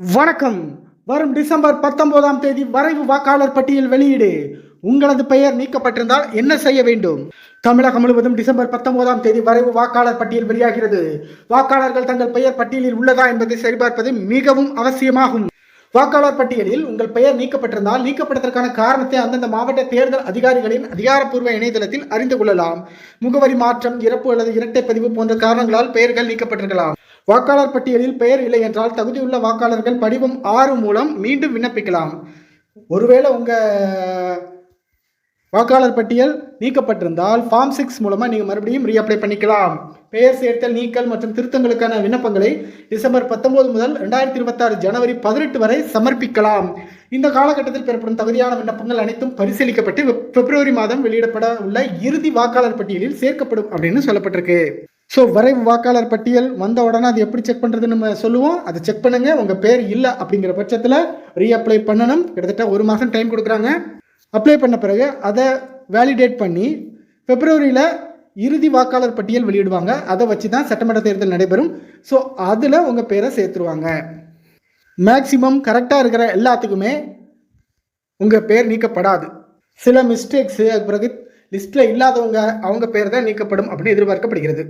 வணக்கம். வரும் டிசம்பர் பத்தொன்பதாம் தேதி வரைவு வாக்காளர் பட்டியல் வெளியீடு. உங்களது பெயர் நீக்கப்பட்டிருந்தால் என்ன செய்ய வேண்டும்? தமிழகம் முழுவதும் டிசம்பர் பத்தொன்பதாம் தேதி வரைவு வாக்காளர் பட்டியல் வெளியாகிறது. வாக்காளர்கள் தங்கள் பெயர் பட்டியலில் உள்ளதா என்பதை சரிபார்ப்பது மிகவும் அவசியமாகும். வாக்காளர் பட்டியலில் உங்கள் பெயர் நீக்கப்பட்டிருந்தால் நீக்கப்பட்டதற்கான காரணத்தை அந்தந்த மாவட்ட தேர்தல் அதிகாரிகளின் அதிகாரப்பூர்வ இணையதளத்தில் அறிந்து கொள்ளலாம். முகவரி மாற்றம் இறப்பு அல்லது இரட்டை பதிவு போன்ற காரணங்களால் பெயர்கள் நீக்கப்பட்டிருக்கலாம். வாக்காளர் பட்டியலில் பெயர் இல்லை என்றால் தகுதியுள்ள வாக்காளர்கள் படிவம் ஆறு மூலம் மீண்டும் விண்ணப்பிக்கலாம். ஒருவேளை உங்க வாக்காளர் பட்டியல் நீக்கப்பட்டிருந்தால் ஃபார்ம் சிக்ஸ் மூலமாக நீங்கள் மறுபடியும் ரீஅப்ளை பண்ணிக்கலாம். பெயர் சேர்த்தல் நீக்கல் மற்றும் திருத்தங்களுக்கான விண்ணப்பங்களை டிசம்பர் பத்தொம்போது முதல் ரெண்டாயிரத்தி இருபத்தாறு ஜனவரி பதினெட்டு வரை சமர்ப்பிக்கலாம். இந்த காலகட்டத்தில் பெறப்படும் தகுதியான விண்ணப்பங்கள் அனைத்தும் பரிசீலிக்கப்பட்டு பிப்ரவரி மாதம் வெளியிடப்பட உள்ள இறுதி வாக்காளர் பட்டியலில் சேர்க்கப்படும் அப்படின்னு சொல்லப்பட்டிருக்கு. ஸோ வரைவு வாக்காளர் பட்டியல் வந்த உடனே அது எப்படி செக் பண்ணுறதுன்னு நம்ம சொல்லுவோம். அதை செக் பண்ணுங்க. உங்கள் பேர் இல்லை அப்படிங்கிற பட்சத்தில் ரீஅப்ளை பண்ணணும். கிட்டத்தட்ட ஒரு மாதம் டைம் கொடுக்குறாங்க. அப்ளை பண்ண பிறகு அதை வேலிடேட் பண்ணி பிப்ரவரியில் இறுதி வாக்காளர் பட்டியல் வெளியிடுவாங்க. அதை வச்சு தான் சட்டமன்ற தேர்தல் நடைபெறும். ஸோ அதில் உங்கள் பேரை சேர்த்துருவாங்க. மேக்ஸிமம் கரெக்டாக இருக்கிற எல்லாத்துக்குமே உங்கள் பேர் நீக்கப்படாது. சில மிஸ்டேக்ஸு பிறகு லிஸ்ட்டில் இல்லாதவங்க அவங்க பேர் தான் நீக்கப்படும் அப்படின்னு எதிர்பார்க்கப்படுகிறது.